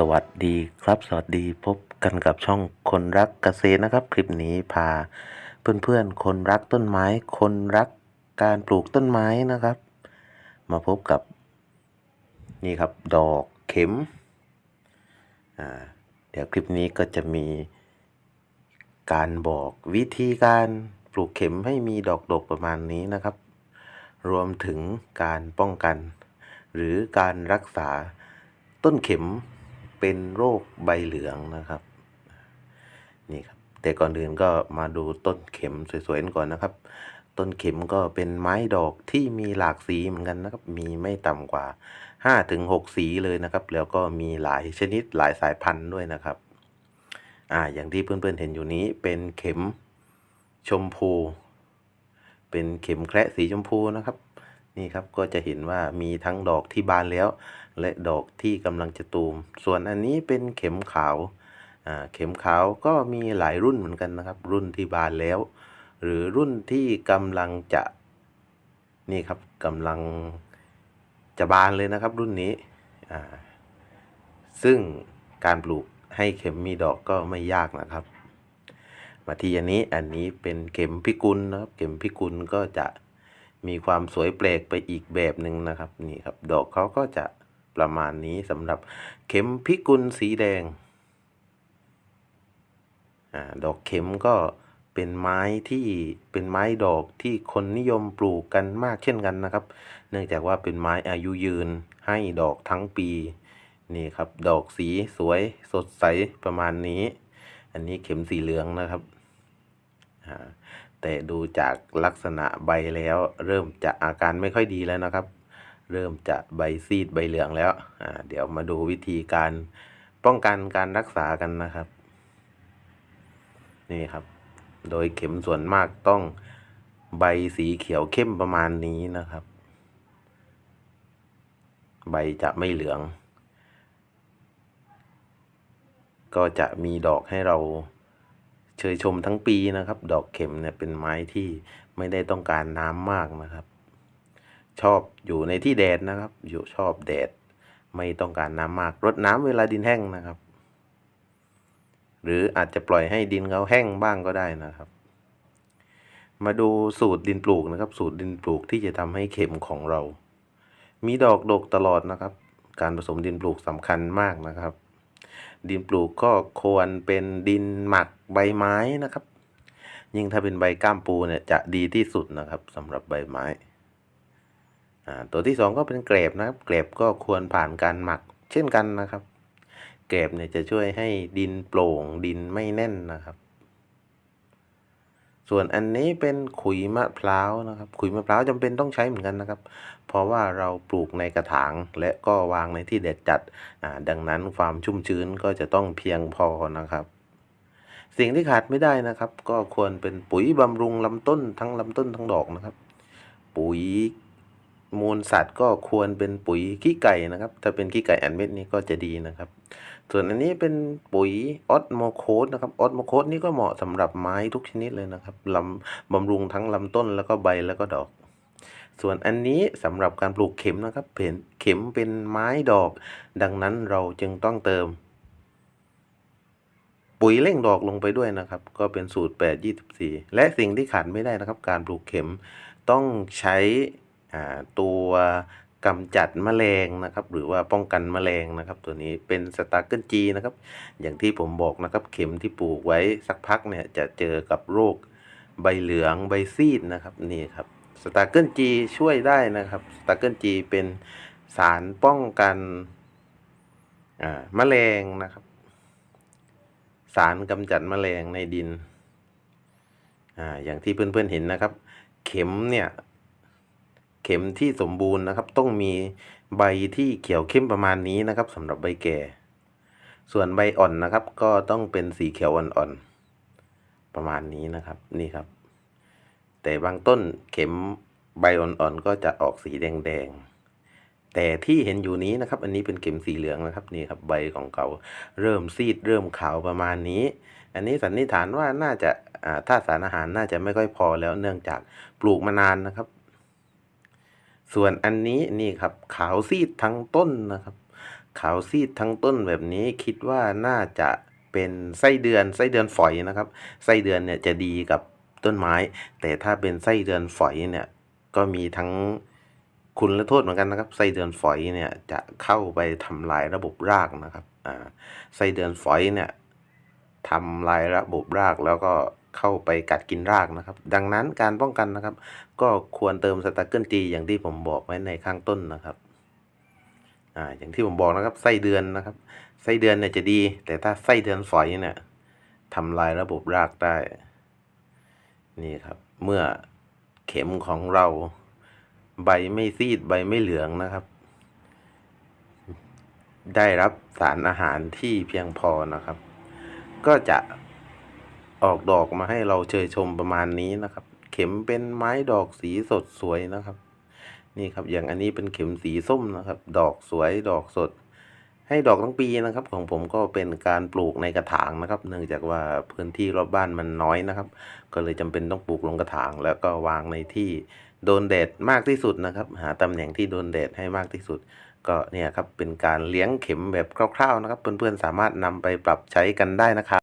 สวัสดีครับสวัสดีพบกันกับช่องคนรักเกษตรนะครับ คลิปนี้พาเพื่อนๆคนรักต้นไม้ คนรักการปลูกต้นไม้นะครับ มาพบกับนี่ครับดอกเข็มอ่าเดี๋ยวคลิปนี้ก็จะมีการบอกวิธีการปลูกเข็มให้มีดอกดกประมาณนี้นะครับ รวมถึงการป้องกัน หรือการรักษาต้นเข็ม เป็นโรคใบเหลืองนะครับ นี่ครับ แต่ก่อนอื่นก็มาดูต้นเข็มสวยๆกันก่อนนะครับ ต้นเข็มก็เป็นไม้ดอกที่มีหลากสีเหมือนกันนะครับ มีไม่ต่ำกว่า5ถึง6สีเลยนะครับ แล้วก็มีหลายชนิดหลายสายพันธุ์ด้วยนะครับ อ่า อย่างที่เพื่อนๆเห็นอยู่นี้เป็นเข็มชมพู เป็นเข็มแคระสีชมพูนะครับ นี่ครับก็จะเห็นว่ามีทั้งดอกที่บานแล้ว และดอกที่กำลังจะตูม ส่วนอันนี้เป็นเข็มขาวเข็มขาวก็มีหลายรุ่นเหมือนกันนะครับ รุ่นที่บานแล้ว หรือรุ่นที่กำลังจะนี่ครับกำลังจะบานเลยนะครับ รุ่นนี้ซึ่งการปลูกให้เข็มมีดอกก็ไม่ยากนะครับ มาที่อันนี้อันนี้เป็นเข็มพิกุลนะครับ เข็มพิกุลก็จะ มีความสวยแปลกไปอีกแบบหนึ่งนะครับนี่ครับ ดอกเขาก็จะประมาณนี้สำหรับเข็มพิกุลสีแดงอ่าดอกเข็มก็เป็นไม้ที่เป็นไม้ดอกที่คนนิยมปลูกกันมากเช่นกันนะครับ เนื่องจากว่าเป็นไม้อายุยืนให้ดอกทั้งปีนี่ครับ ดอกสีสวยสดใสประมาณนี้ อันนี้เข็มสีเหลืองนะครับอ่า แต่ดูจากลักษณะใบแล้ว เริ่มจะอาการไม่ค่อยดีแล้วนะครับ เริ่มจะใบซีดใบเหลืองแล้วเดี๋ยวมาดูวิธีการป้องกันการรักษากันนะครับ นี่ครับ โดยเข็มส่วนมากต้องใบสีเขียวเข้มประมาณนี้นะครับ ใบจะไม่เหลือง ก็จะมีดอกให้เรา เชยชมทั้งปีนะครับ ดอกเข็มเนี่ยเป็นไม้ที่ไม่ได้ต้องการน้ำมากนะครับ ชอบอยู่ในที่แดดนะครับ อยู่ชอบแดด ไม่ต้องการน้ำมากรดน้ำเวลาดินแห้งนะครับ หรืออาจจะปล่อยให้ดินเขาแห้งบ้างก็ได้นะครับ มาดูสูตรดินปลูกนะครับ สูตรดินปลูกที่จะทำให้เข็มของเรา มีดอกดกตลอดนะครับ การผสมดินปลูกสำคัญมากนะครับ ดินปลูกก็ควรเป็นดินหมักใบไม้นะครับ ยิ่งถ้าเป็นใบก้ามปูเนี่ยจะดีที่สุดนะครับสำหรับใบไม้อ่าตัวที่สองก็เป็นเกรบนะครับ เกรบก็ควรผ่านการหมักเช่นกันนะครับ เกรบเนี่ยจะช่วยให้ดินโปร่งดินไม่แน่นนะครับ ส่วนอันนี้เป็นขุยมะพร้าวนะครับ ขุยมะพร้าวจำเป็นต้องใช้เหมือนกันนะครับ เพราะว่าเราปลูกในกระถางและก็วางในที่แดดจัดอ่าดังนั้นความชุ่มชื้นก็จะต้องเพียงพอนะครับ สิ่งที่ขาดไม่ได้นะครับ ก็ควรเป็นปุ๋ยบำรุงลำต้นทั้งลำต้นทั้งดอกนะครับ ปุ๋ยมูลสัตว์ก็ควรเป็นปุ๋ยขี้ไก่นะครับ ถ้าเป็นขี้ไก่อันเม็ดนี้ก็จะดีนะครับ ส่วนอันนี้เป็นปุ๋ยออสโมโคสนะครับออสโมโคสนี่ก็เหมาะสำหรับไม้ทุกชนิดเลยนะครับลำบำรุงทั้งลำต้นแล้วก็ใบแล้วก็ดอก ส่วนอันนี้สำหรับการปลูกเข็มนะครับเป็นเข็มเป็นไม้ดอก ดังนั้นเราจึงต้องเติม ปุ๋ยเร่งดอกลงไปด้วยนะครับ ก็เป็นสูตร 8 24 และสิ่งที่ขาดไม่ได้นะครับ การปลูกเข็มต้องใช้ตัว กำจัดแมลงนะครับ หรือว่าป้องกันแมลงนะครับ ตัวนี้เป็นสตาร์เกิลจีนะครับ อย่างที่ผมบอกนะครับ เข็มที่ปลูกไว้สักพักเนี่ยจะเจอกับโรคใบเหลืองใบซีดนะครับนี่ครับสตาร์เกิลจีช่วยได้นะครับสตาร์เกิลจีเป็นสารป้องกันแมลงนะครับ สารกำจัดแมลงในดินออย่างที่เพื่อนๆเห็นนะครับ เข็มเนี่ย เข็มที่สมบูรณ์นะครับ ต้องมีใบที่เขียวเข้มประมาณนี้นะครับสำหรับใบแก่ ส่วนใบอ่อนนะครับ ก็ต้องเป็นสีเขียวอ่อนๆประมาณนี้นะครับนี่ครับ แต่บางต้นเข็มใบอ่อนๆก็จะออกสีแดงๆแต่ที่เห็นอยู่นี้นะครับ อันนี้เป็นเข็มสีเหลืองนะครับนี่ครับใบของเขาเริ่มซีดเริ่มขาวประมาณนี้ อันนี้สันนิษฐานว่าน่าจะอ่าถ้าสารอาหารน่าจะไม่ค่อยพอแล้วเนื่องจากปลูกมานานนะครับ ส่วนอันนี้นี่ครับขาวซีดทั้งต้นนะครับ ขาวซีดทั้งต้นแบบนี้คิดว่าน่าจะเป็นไส้เดือนไส้เดือนฝอยนะครับ ไส้เดือนเนี่ยจะดีกับต้นไม้ แต่ถ้าเป็นไส้เดือนฝอยเนี่ยก็มีทั้งคุณและโทษเหมือนกันนะครับ ไส้เดือนฝอยเนี่ยจะเข้าไปทำลายระบบรากนะครับอ่าไส้เดือนฝอยเนี่ยทำลายระบบรากแล้วก็ เข้าไปกัดกินรากนะครับ ดังนั้นการป้องกันนะครับ ก็ควรเติมสตาร์เกิลจีอย่างที่ผมบอกไว้ในข้างต้นนะครับอ่าอย่างที่ผมบอกนะครับไส้เดือนนะครับ ไส้เดือนเนี่ยจะดี แต่ถ้าไส้เดือนฝอยเนี่ยทำลายระบบรากได้ นี่ครับ เมื่อเข็มของเราใบไม่ซีดใบไม่เหลืองนะครับ ได้รับสารอาหารที่เพียงพอนะครับ ก็จะ ออกดอกมาให้เราเชยชมประมาณนี้นะครับ เข็มเป็นไม้ดอกสีสดสวยนะครับ นี่ครับอย่างอันนี้เป็นเข็มสีส้มนะครับ ดอกสวยดอกสด ให้ดอกทั้งปีนะครับ ของผมก็เป็นการปลูกในกระถางนะครับ เนื่องจากว่าพื้นที่รอบบ้านมันน้อยนะครับ ก็เลยจำเป็นต้องปลูกลงกระถาง แล้วก็วางในที่โดนแดดมากที่สุดนะครับ หาตำแหน่งที่โดนแดดให้มากที่สุด ก็เนี่ยครับเป็นการเลี้ยงเข็มแบบคร่าวๆนะครับ เพื่อนๆสามารถนำไปปรับใช้กันได้นะครับ